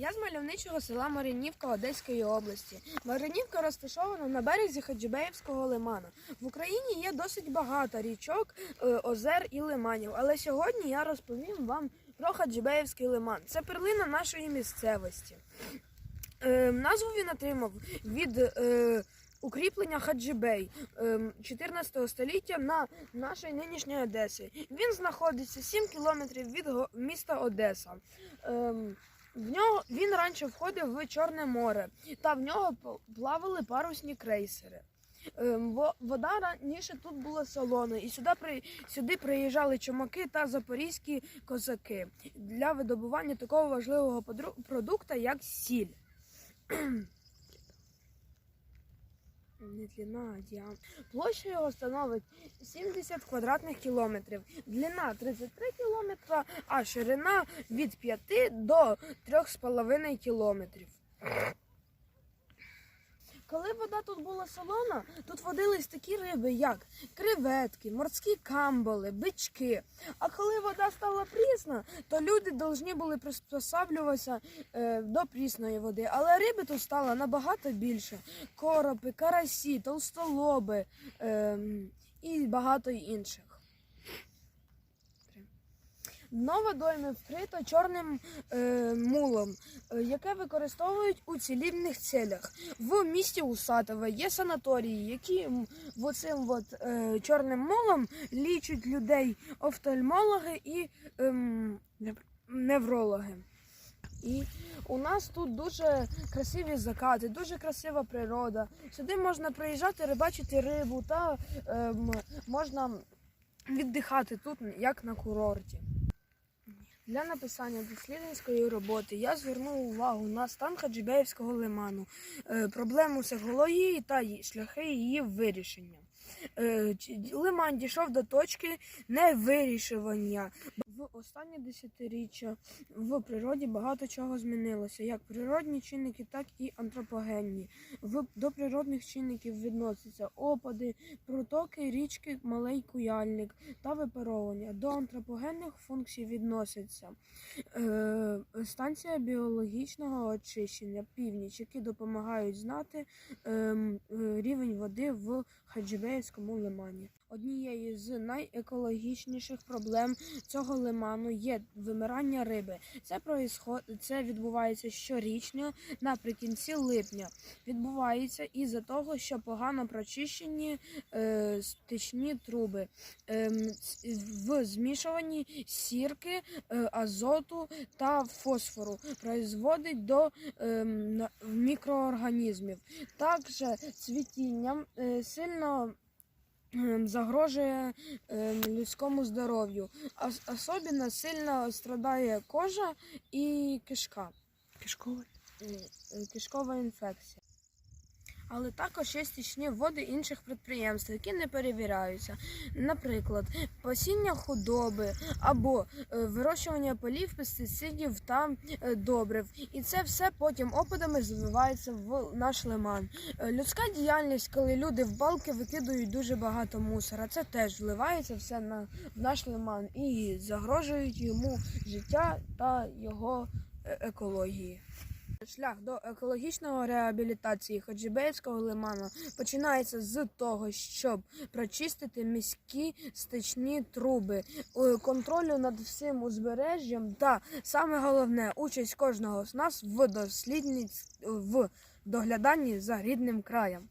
Я з мальовничого села Маринівка Одеської області. Маринівка розташована на березі Хаджибеївського лиману. В Україні є досить багато річок, е, озер і лиманів. Але сьогодні я розповім вам про Хаджибеївський лиман. Це перлина нашої місцевості. Е, назву він отримав від е, укріплення Хаджибей е, 14 століття на нашій нинішньої Одесі. Він знаходиться 7 кілометрів від міста Одеса. Ем, в нього він раніше входив в Чорне море, та в нього плавали парусні крейсери. Ем, Вода раніше тут була солоною, і сюди, при, сюди приїжджали чумаки та запорізькі козаки для видобування такого важливого продукту, як сіль. Не длина, а діаметр. Площа його становить 70 квадратних кілометрів, длина 33 кілометра, а ширина від 5 до 3,5 кілометрів. Коли вода тут була солона, тут водились такі риби, як креветки, морські камбали, бички. А коли вода стала прісна, то люди повинні були приспосаблюватися е, до прісної води. Але риби тут стало набагато більше: коропи, карасі, толстолоби е, і багато інших. Дно водойми вкрито чорним е, мулом, е, яке використовують у цілібних целях. В місті Усатове є санаторії, які оцим е, чорним мулом лічать людей офтальмологи і нев- неврологи. І у нас тут дуже красиві закати, дуже красива природа. Сюди можна приїжджати, рибачити рибу та ем, можна віддихати тут, як на курорті. Для написання дослідницької роботи я звернув увагу на стан Хаджибеївського лиману, е, проблему сергології та шляхи її вирішення. Е, Лиман дійшов до точки невирішування. В останні десятиріччя в природі багато чого змінилося, як природні чинники, так і антропогенні. В, до природних чинників відносяться опади, протоки, річки, малий куяльник та випаровування. До антропогенних функцій відносяться е, станція біологічного очищення, північ, які допомагають знати ем, е, рівень води в Хаджибеївському лимані. Однією з найекологічніших проблем цього лиману є вимирання риби. Це проїсход... це відбувається щорічно наприкінці липня. Відбувається із-за того, що погано прочищені е, стічні труби ц- в змішуванні сірки, е, азоту та фосфору призводить до на- мікроорганізмів. Також цвітінням е, сильно загрожує ем, людському здоров'ю. Ос- Особливо сильно страдає кожа і кишка. Кишковий. Е, кишкова інфекція. Але також є стічні води інших підприємств, які не перевіряються. Наприклад, пасіння худоби або е, вирощування полів, пестицидів та е, добрив. І це все потім опадами зливається в наш лиман. Е, Людська діяльність, коли люди в балки викидують дуже багато мусора, це теж вливається все на наш лиман і загрожують йому життя та його екології. Шлях до екологічної реабілітації Ходжібейського лиману починається з того, щоб прочистити міські стичні труби, контролю над всім узбережжям та саме головне участь кожного з нас в дослідниць в догляданні за рідним краєм.